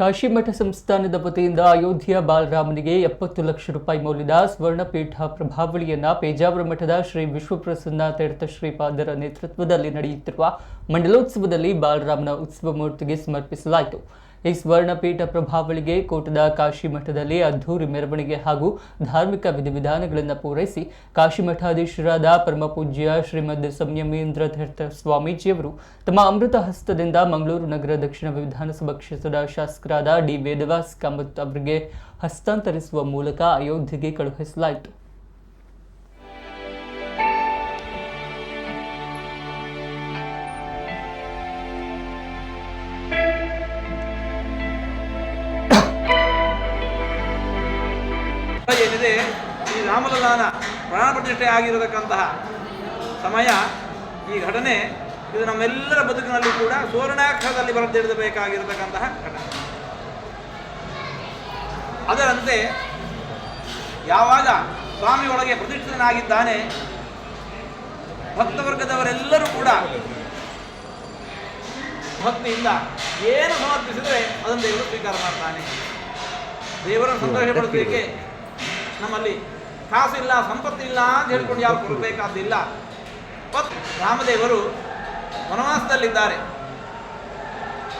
ಕಾಶಿಮಠ ಸಂಸ್ಥಾನದ ವತಿಯಿಂದ ಅಯೋಧ್ಯೆಯ ಬಾಲರಾಮನಿಗೆ ಎಪ್ಪತ್ತು ಲಕ್ಷ ರೂಪಾಯಿ ಮೌಲ್ಯದ ಸ್ವರ್ಣಪೀಠ ಪ್ರಭಾವಳಿಯನ್ನ ಪೇಜಾವರ ಮಠದ ಶ್ರೀ ವಿಶ್ವಪ್ರಸನ್ನ ತೀರ್ಥ ಶ್ರೀಪಾದರ ನೇತೃತ್ವದಲ್ಲಿ ನಡೆಯುತ್ತಿರುವ ಮಂಡಲೋತ್ಸವದಲ್ಲಿ ಬಾಲರಾಮನ ಉತ್ಸವ ಮೂರ್ತಿಗೆ ಸಮರ್ಪಿಸಲಾಯಿತು. ಈ ಸ್ವರ್ಣಪೀಠ ಪ್ರಭಾವಳಿಗೆ ಕೋಟದ ಕಾಶಿ ಮಠದಲ್ಲಿ ಅದ್ಧೂರಿ ಮೆರವಣಿಗೆ ಹಾಗೂ ಧಾರ್ಮಿಕ ವಿಧಿವಿಧಾನಗಳನ್ನು ಪೂರೈಸಿ ಕಾಶಿ ಮಠಾಧೀಶರಾದ ಪರಮ ಪೂಜ್ಯ ಶ್ರೀಮದ್ ಸಂಯಮೇಂದ್ರ ತೀರ್ಥ ಸ್ವಾಮೀಜಿಯವರು ತಮ್ಮ ಅಮೃತ ಹಸ್ತದಿಂದ ಮಂಗಳೂರು ನಗರ ದಕ್ಷಿಣ ವಿಧಾನಸಭಾ ಕ್ಷೇತ್ರದ ಶಾಸಕರಾದ ಡಿ ವೇದವಾಸ್ ಕಾಮತ್ ಅವರಿಗೆ ಹಸ್ತಾಂತರಿಸುವ ಮೂಲಕ ಅಯೋಧ್ಯೆಗೆ ಕಳುಹಿಸಲಾಯಿತು. ಏನಿದೆ? ಈ ರಾಮಲಲ್ಲಾನ ಪ್ರಾಣ ಪ್ರತಿಷ್ಠೆ ಆಗಿರತಕ್ಕಂತಹ ಸಮಯ, ಈ ಘಟನೆ, ಇದು ನಮ್ಮೆಲ್ಲರ ಬದುಕಿನಲ್ಲಿ ಕೂಡ ಸುವರ್ಣಾಕ್ಷರದಲ್ಲಿ ಬರೆದಿಡಬೇಕಾಗಿರತಕ್ಕಂತಹ ಘಟನೆ. ಅದರಂತೆ, ಯಾವಾಗ ಸ್ವಾಮಿ ಒಳಗೆ ಪ್ರತಿಷ್ಠಿತನಾಗಿದ್ದಾನೆ, ಭಕ್ತವರ್ಗದವರೆಲ್ಲರೂ ಕೂಡ ಭಕ್ತಿಯಿಂದ ಏನು ಸಮರ್ಪಿಸಿದರೆ ಅದನ್ನು ದೇವರು ಸ್ವೀಕಾರ ಮಾಡ್ತಾನೆ. ದೇವರನ್ನು ಸಂತೋಷಪಡಿಸಲಿಕ್ಕೆ ನಮ್ಮಲ್ಲಿ ಕಾಸಿಲ್ಲ ಇಲ್ಲ ಸಂಪತ್ತು ಇಲ್ಲ ಅಂತ ಹೇಳ್ಕೊಂಡು ಯಾರು ಕೊಡಬೇಕಾದಿಲ್ಲ ರಾಮದೇವರು ವನವಾಸದಲ್ಲಿದ್ದಾರೆ.